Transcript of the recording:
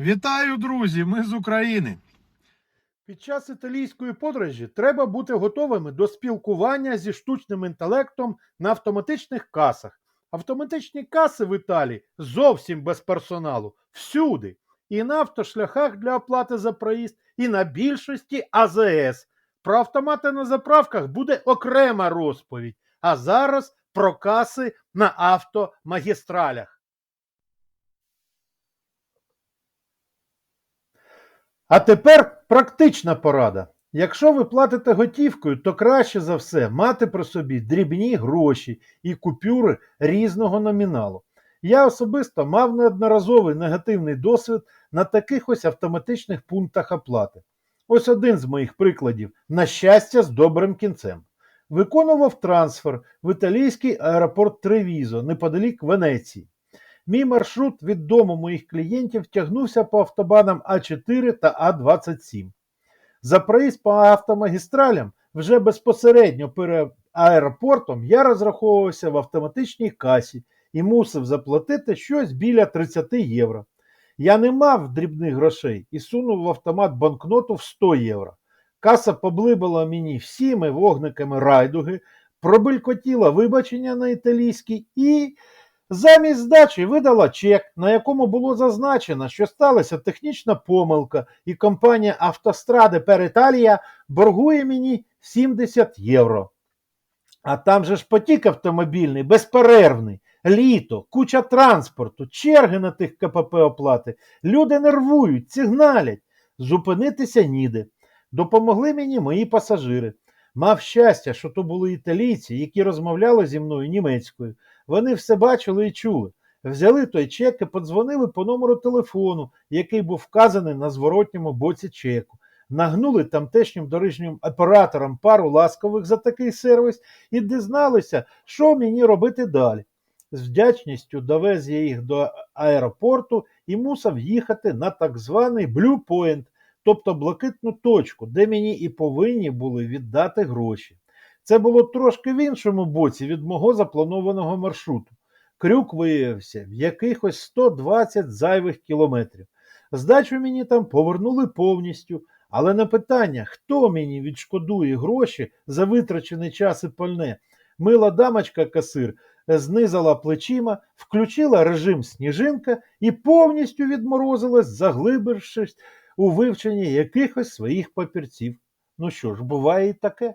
Вітаю, друзі! Ми з України. Під час італійської подорожі треба бути готовими до спілкування зі штучним інтелектом на автоматичних касах. Автоматичні каси в Італії зовсім без персоналу, всюди. І на автошляхах для оплати за проїзд, і на більшості АЗС. Про автомати на заправках буде окрема розповідь. А зараз про каси на автомагістралях. А тепер практична порада. Якщо ви платите готівкою, то краще за все мати при собі дрібні гроші і купюри різного номіналу. Я особисто мав неодноразовий негативний досвід на таких ось автоматичних пунктах оплати. Ось один з моїх прикладів, на щастя, з добрим кінцем. Виконував трансфер в італійський аеропорт Тревізо неподалік Венеції. Мій маршрут від дому моїх клієнтів тягнувся по автобанам А4 та А27. За проїзд по автомагістралям вже безпосередньо перед аеропортом я розраховувався в автоматичній касі і мусив заплатити щось біля 30 євро. Я не мав дрібних грошей і сунув в автомат банкноту в 100 євро. Каса поблибала мені всіми вогниками райдуги, пробелькотіла вибачення на італійській і замість здачі видала чек, на якому було зазначено, що сталася технічна помилка, і компанія Автостради пер Італія боргує мені 70 євро. А там же ж потік автомобільний, безперервний, літо, куча транспорту, черги на тих КПП оплати. Люди нервують, сигналять. Зупинитися ніде. Допомогли мені мої пасажири. Мав щастя, що то були італійці, які розмовляли зі мною німецькою. Вони все бачили і чули. Взяли той чек і подзвонили по номеру телефону, який був вказаний на зворотньому боці чеку. Нагнули тамтешнім дорожнім операторам пару ласкових за такий сервіс і дізналися, що мені робити далі. З вдячністю довез я їх до аеропорту і мусив їхати на так званий Blue Point, тобто блакитну точку, де мені і повинні були віддати гроші. Це було трошки в іншому боці від мого запланованого маршруту. Крюк виявився в якихось 120 зайвих кілометрів. Здачу мені там повернули повністю, але на питання, хто мені відшкодує гроші за витрачений час і пальне, мила дамочка касир знизала плечима, включила режим сніжинка і повністю відморозилась, заглибившись у вивченні якихось своїх папірців. Ну що ж, буває і таке.